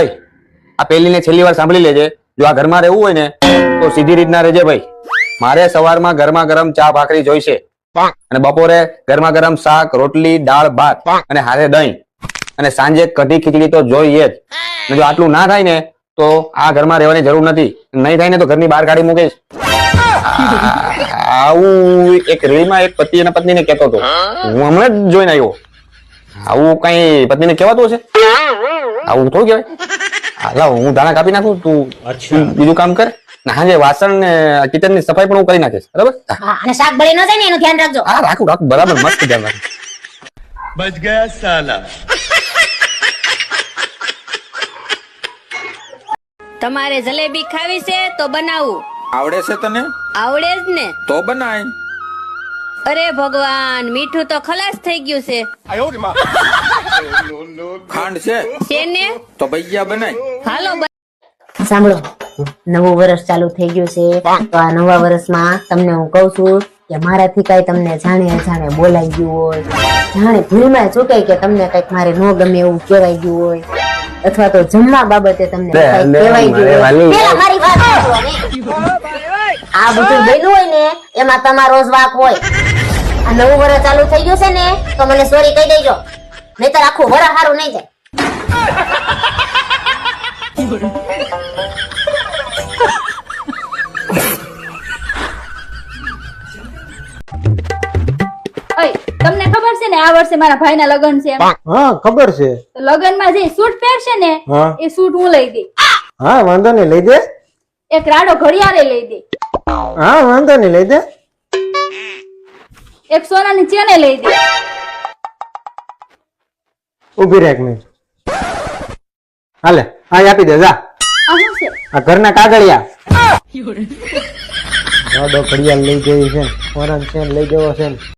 અય આ પહેલી ને છેલ્લી વાર સાંભળી લેજે. જો આ ઘરમાં રહેવું હોય ને, તો સીધી રીતના રહેજે ભાઈ. મારે સવારમાં ગરમા ગરમ ચા ભાખરી જોઈશે. અને બપોરે ગરમા ગરમ શાક, રોટલી, દાળ, ભાત અને હારે દહીં. અને સાંજે કઢી ખીચડી તો જોઈએ જ. જો આટલું ના થાય ને, તો આ ઘરમાં રહેવાની જરૂર નથી. નહીં થાય ને તો ઘરની બહાર કાઢી મૂકીશ આવું એક રીલમાં એક પતિ અને પત્નીને કહેતો હતો. હું હમણાં જ જોઈને આવ્યો. આવું કઈ પત્નીને કહેવાતું હશે? આવું થોડું કહેવાય. હાલા હું દાણા કાપી નાખું તું બીજું કામ કર. તમારે જલેબી ખાવી છે તો બનાવું. આવડે છે તને? આવડે જ ને. તો બનાય. અરે ભગવાન મીઠું તો ખલાસ થઈ ગયું છે. ખાંડ છે? ને તો ભૈયા બનાય. હાલો સાંભળો નવું વર્ષ ચાલુ થઈ ગયું છે. તો આ નવા વર્ષમાં તમને હું કહું છું કે મારાથી કઈ તમને જાણે અજાણે બોલાઈ ગયું હોય જાણે ભૂલમાં ચૂકાય કે તમને કંઈક મારે ન ગમે એવું કહેવાય ગયું હોય અથવા તો જમવા બાબતે તમને કહેવાય ગયું હોય. મારી વાત આ બધું બન્યું હોય ને એમાં તમારો જ વાક હોય. આ નવું વર્ષ ચાલુ થઈ ગયું છે ને તો મને સોરી કહી દેજો. નહીતર આખું વડા હારું નહીં જાય. ઓય તમને ખબર છે ને આ વર્ષે મારા ભાઈના લગ્ન છે એમ? હા ખબર છે. તો લગ્નમાં જે સૂટ પહેરશે ને હા. એ સૂટ હું લઈ દઈ હા વાંધો નહીં લઈ દે. એક રાડો ઘડિયાળે લઈ દઈ હા વાંધો નહીં લઈ દે. એક સોનાની ચેને લઈ દઈ ઊભી રહે એક મિનિટ હાલે હા આપી દે જા. આ શું છે? આ ઘરના કાગળિયા. ઘડિયાળ લઈ જવી છે ફોરન છે લઈ જવો છે